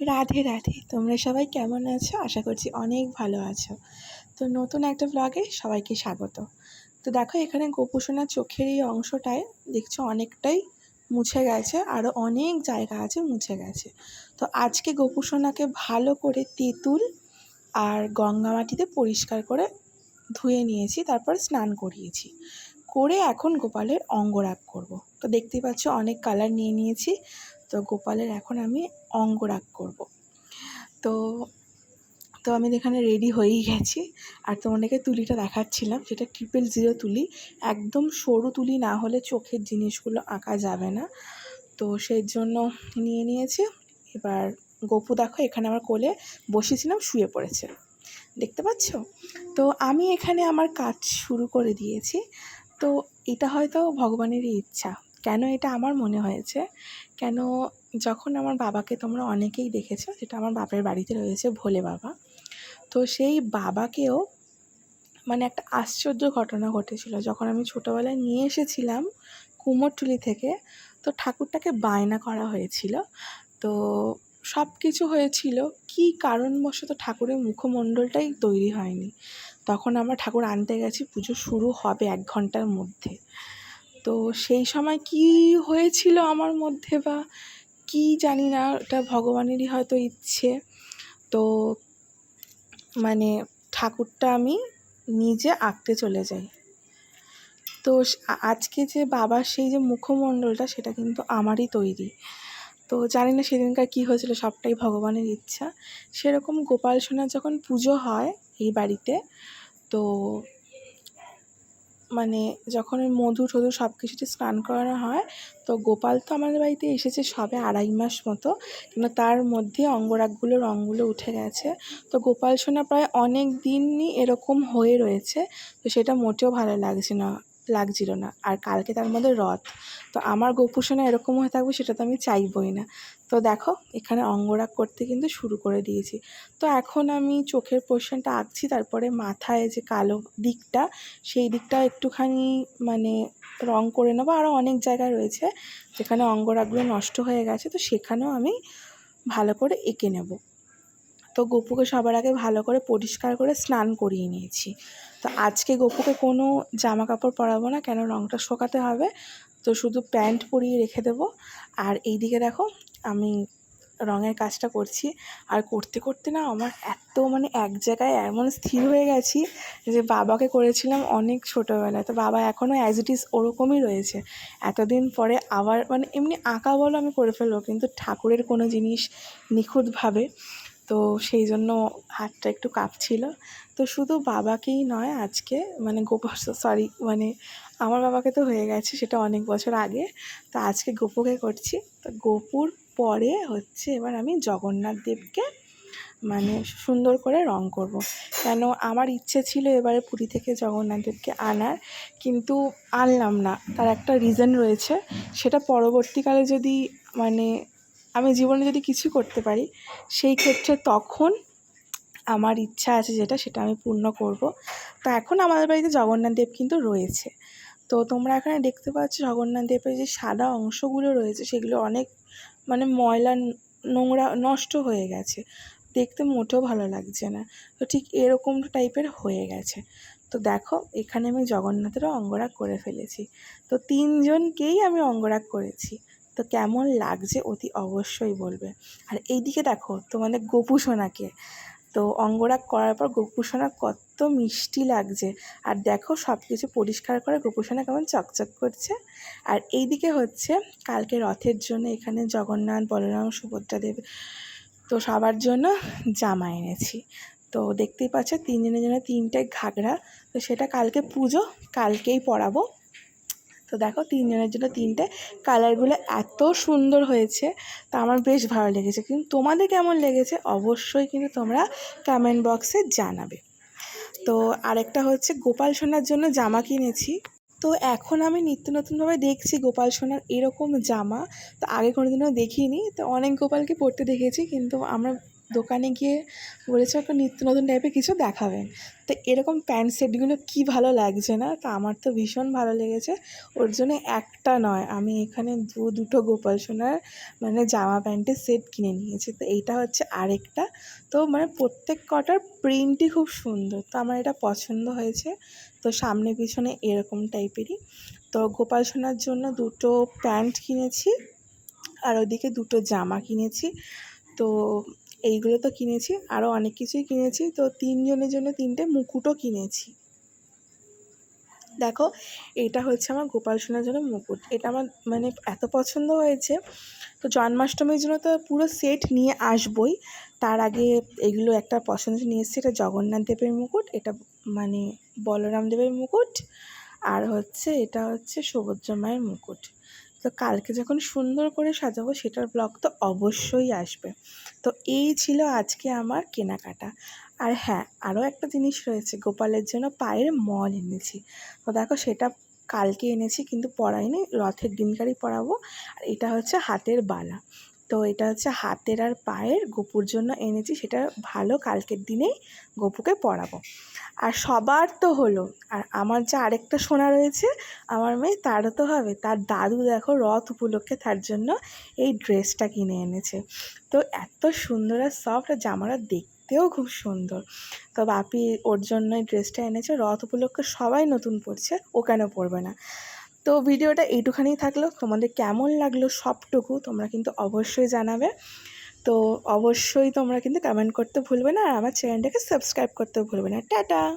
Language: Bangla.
রাধে রাধে। তোমরা সবাই কেমন আছো? আশা করছি অনেক ভালো আছো। তো নতুন একটা ব্লগে সবাইকে স্বাগত। তো দেখো, এখানে গোপুসোনার চোখের এই অংশটায় দেখছ অনেকটাই মুছে গেছে আরও অনেক জায়গা আছে মুছে গেছে। তো আজকে গোপুসোনাকে ভালো করে তেঁতুল আর গঙ্গা মাটিতে পরিষ্কার করে ধুয়ে নিয়েছি, তারপর স্নান করিয়েছি। করে এখন গোপালের অঙ্গরাগ করব। তো দেখতেই পাচ্ছ, অনেক কালার নিয়ে নিয়েছি। তো গোপালের এখন আমি অঙ্গরাগ করব। তো তো আমি এখানে রেডি হয়েই গেছি। আর তোমাদেরকে তুলিটা দেখাচ্ছিলাম, যেটা ট্রিপল জিরো তুলি। একদম সরু তুলি না হলে চোখের জিনিসগুলো আঁকা যাবে না। তো সেই জন্য নিয়ে নিয়েছি। এবার গপু দেখো, এখানে আমার কোলে বসেছিলাম, শুয়ে পড়েছে। দেখতে পাচ্ছ? তো আমি এখানে আমার কাজ শুরু করে দিয়েছি। তো এটা হয়তো ভগবানেরই ইচ্ছা। কেন এটা আমার মনে হয়েছে? কেন যখন আমার বাবাকে তোমরা অনেকেই দেখেছ, যেটা আমার বাপের বাড়িতে রয়েছে ভোলে বাবা, তো সেই বাবাকেও মানে একটা আশ্চর্য ঘটনা ঘটেছিল। যখন আমি ছোটোবেলায় নিয়ে এসেছিলাম কুমোরটুলি থেকে, তো ঠাকুরটাকে বায়না করা হয়েছিল। তো সব কিছু হয়েছিল, কী কারণবশত ঠাকুরের মুখমণ্ডলটাই তৈরি হয়নি? তখন আমরা ঠাকুর আনতে গেছি, পুজো শুরু হবে এক ঘণ্টার মধ্যে। তো সেই সময় কী হয়েছিল আমার মধ্যে বা কী জানি না, ওটা ভগবানেরই হয়তো ইচ্ছে। তো মানে ঠাকুরটা আমি নিজে আঁকতে চলে যাই। তো আজকে যে বাবার সেই যে মুখমণ্ডলটা, সেটা কিন্তু আমারই তৈরি। তো জানি না সেদিনকার কী হয়েছিল, সবটাই ভগবানের ইচ্ছা। সেরকম গোপাল সোনার যখন পুজো হয় এই বাড়িতে, তো মানে যখন ওই মধু টধু সব কিছুতে স্নান করানো হয়, তো গোপাল তো আমাদের বাড়িতে এসেছে সবে আড়াই মাস মতো। কিন্তু তার মধ্যে অঙ্গরাগগুলো, রঙগুলো উঠে গেছে। তো গোপাল সোনা প্রায় অনেক দিনই এরকম হয়ে রয়েছে, তো সেটা মোটেও ভালো লাগছে না, লাগছিল না। আর কালকে তার মধ্যে রথ। তো আমার গোপুসোনা এরকম হয়ে থাকবে সেটা তো আমি চাইবই না। তো দেখো, এখানে অঙ্গরাগ করতে কিন্তু শুরু করে দিয়েছি। তো এখন আমি চোখের পোর্শনটা আঁকছি, তারপরে মাথায় যে কালো দিকটা, সেই দিকটা একটুখানি মানে রং করে নেব। আরও অনেক জায়গায় রয়েছে যেখানে অঙ্গরাগগুলো নষ্ট হয়ে গেছে, তো সেখানেও আমি ভালো করে এঁকে নেব। তো গপুকে সবার আগে ভালো করে পরিষ্কার করে স্নান করিয়ে নিয়েছি। তো আজকে গপুকে কোনো জামা কাপড় পরাবো না, কেন রঙটা শোকাতে হবে। তো শুধু প্যান্ট পরিয়ে রেখে দেবো। আর এই দিকে দেখো রঙের কাজটা করছি। আর করতে করতে না আমার এত মানে এক জায়গায় এমন স্থির হয়ে গেছি যে বাবাকে করেছিলাম অনেক ছোটোবেলায়। তো বাবা এখনও অ্যাজ ইট ইজ ওরকমই রয়েছে। এতদিন পরে আবার মানে এমনি আঁকা বলো আমি করে ফেলব, কিন্তু ঠাকুরের কোনো জিনিস নিখুঁতভাবে তো সেই জন্য হাতটা একটু কাঁপছিল। তো শুধু বাবাকেই নয়, আজকে মানে গোপাল সরি মানে আমার বাবাকে তো হয়ে গেছে সেটা অনেক বছর আগে। তো আজকে গোপুকে করছি। তো গোপুর পরে হচ্ছে এবার আমি জগন্নাথ দেবকে মানে সুন্দর করে রং করব। কেন আমার ইচ্ছে ছিল এবারে পুরী থেকে জগন্নাথ দেবকে আনার, কিন্তু আনলাম না। তার একটা রিজন রয়েছে, সেটা পরবর্তীকালে যদি মানে আমি জীবনে যদি কিছু করতে পারি, সেই ক্ষেত্রে তখন আমার ইচ্ছা আছে যেটা, সেটা আমি পূর্ণ করব। তা এখন আমাদের বাড়িতে জগন্নাথ দেব কিন্তু রয়েছে। তো তোমরা এখানে দেখতে পাচ্ছ জগন্নাথ দেবের যে সাদা অংশগুলো রয়েছে, সেগুলো অনেক মানে ময়লা নোংরা নষ্ট হয়ে গেছে। দেখতে মোটেও ভালো লাগছে না। তো ঠিক এরকম টাইপের হয়ে গেছে। তো দেখো, এখানে আমি জগন্নাথেরও অঙ্গরাগ করে ফেলেছি। তো তিনজনকেই আমি অঙ্গরাগ করেছি। তো কেমন লাগছে অতি অবশ্যই বলবে। আর এইদিকে দেখো, তোমাদের গোপু সোনাকে। তো অঙ্গরাগ করার পর গোপুসোনা কত মিষ্টি লাগছে। আর দেখো সব কিছু পরিষ্কার করে গোপুসোনা কেমন চকচক করছে। আর এইদিকে হচ্ছে কালকে রথের জন্য এখানে জগন্নাথ, বলরাম, সুভদ্রা দেব তো সবার জন্য জামা এনেছি। তো দেখতেই পাচ্ছ তিনজনের জন্য তিনটে ঘাগরা। তো সেটা কালকে পুজো, কালকেই পরাবো। তো দেখো তিনজনের জন্য তিনটে কালারগুলো এত সুন্দর হয়েছে, তা আমার বেশ ভালো লেগেছে। কিন্তু তোমাদের কেমন লেগেছে অবশ্যই কিন্তু তোমরা কমেন্ট বক্সে জানাবে। তো আরেকটা হচ্ছে গোপাল সোনার জন্য জামা কিনেছি। তো এখন আমি নিত্য নতুনভাবে দেখছি গোপাল সোনার এরকম জামা, তো আগে কোনো দিনও দেখিনি। তো অনেক গোপালকে পরতে দেখেছি, কিন্তু আমরা দোকানে গিয়ে বলেছে একটা নিত্য নতুন টাইপের কিছু দেখাবেন। তো এরকম প্যান্ট সেটগুলো কি ভালো লাগছে না? তা আমার তো ভীষণ ভালো লেগেছে। ওর জন্য একটা নয়, আমি এখানে দু, দুটো গোপাল সোনার মানে জামা প্যান্টের সেট কিনে নিয়েছি। তো এইটা হচ্ছে আরেকটা। তো মানে প্রত্যেক কটার প্রিন্টই খুব সুন্দর। তো আমার এটা পছন্দ হয়েছে। তো সামনে পিছনে এরকম টাইপেরই তো গোপাল সোনার জন্য দুটো প্যান্ট কিনেছি আর ওদিকে দুটো জামা কিনেছি। তো এইগুলো তো কিনেছি আরও অনেক কিছুই কিনেছি। তো তিনজনের জন্য তিনটে মুকুটও কিনেছি। দেখো, এটা হচ্ছে আমার গোপাল সোনার জন্য মুকুট। এটা আমার মানে এত পছন্দ হয়েছে। তো জন্মাষ্টমীর জন্য তো পুরো সেট নিয়ে আসবই। তার আগে এগুলো একটা পছন্দ নিয়ে এসেছি। এটা জগন্নাথ দেবের মুকুট, এটা মানে বলরাম দেবের মুকুট। আর হচ্ছে, এটা হচ্ছে সুভদ্রা মায়ের মুকুট। তো কালকে যখন সুন্দর করে সাজাবো সেটার ব্লগ তো অবশ্যই আসবে। তো এই ছিল আজকে আমার কেনাকাটা। আর হ্যাঁ আরও একটা জিনিস রয়েছে, গোপালের জন্য পায়ের মল এনেছি। তো দেখো সেটা কালকে এনেছি কিন্তু পরাইনি রথের দিনকারই পরাবো আর এটা হচ্ছে হাতের বালা। তো এটা হচ্ছে হাতের আর পায়ের গপুর জন্য এনেছি, সেটা ভালো কালকের দিনেই গপুকে পরাবো আর সবার তো হলো। আর আমার যে আরেকটা সোনা রয়েছে, আমার মেয়ে তারও তো হবে। তার দাদু দেখো রথ উপলক্ষে তার জন্য এই ড্রেসটা কিনে এনেছে। তো এত সুন্দর আর সফট জামাটা দেখতেও খুব সুন্দর। তো বাপি ওর জন্য এই ড্রেসটা এনেছে। রথ উপলক্ষে সবাই নতুন পরছে, ও কেন পরবে না? তো ভিডিওটা এইটুখানেই থাকল। তোমাদের কেমন লাগল সবটুকু তোমরা কিন্তু অবশ্যই জানাবে। তো অবশ্যই তোমরা কিন্তু কমেন্ট করতে ভুলবে না আর আমার চ্যানেলটাকে সাবস্ক্রাইব করতে ভুলবে না। টাটা!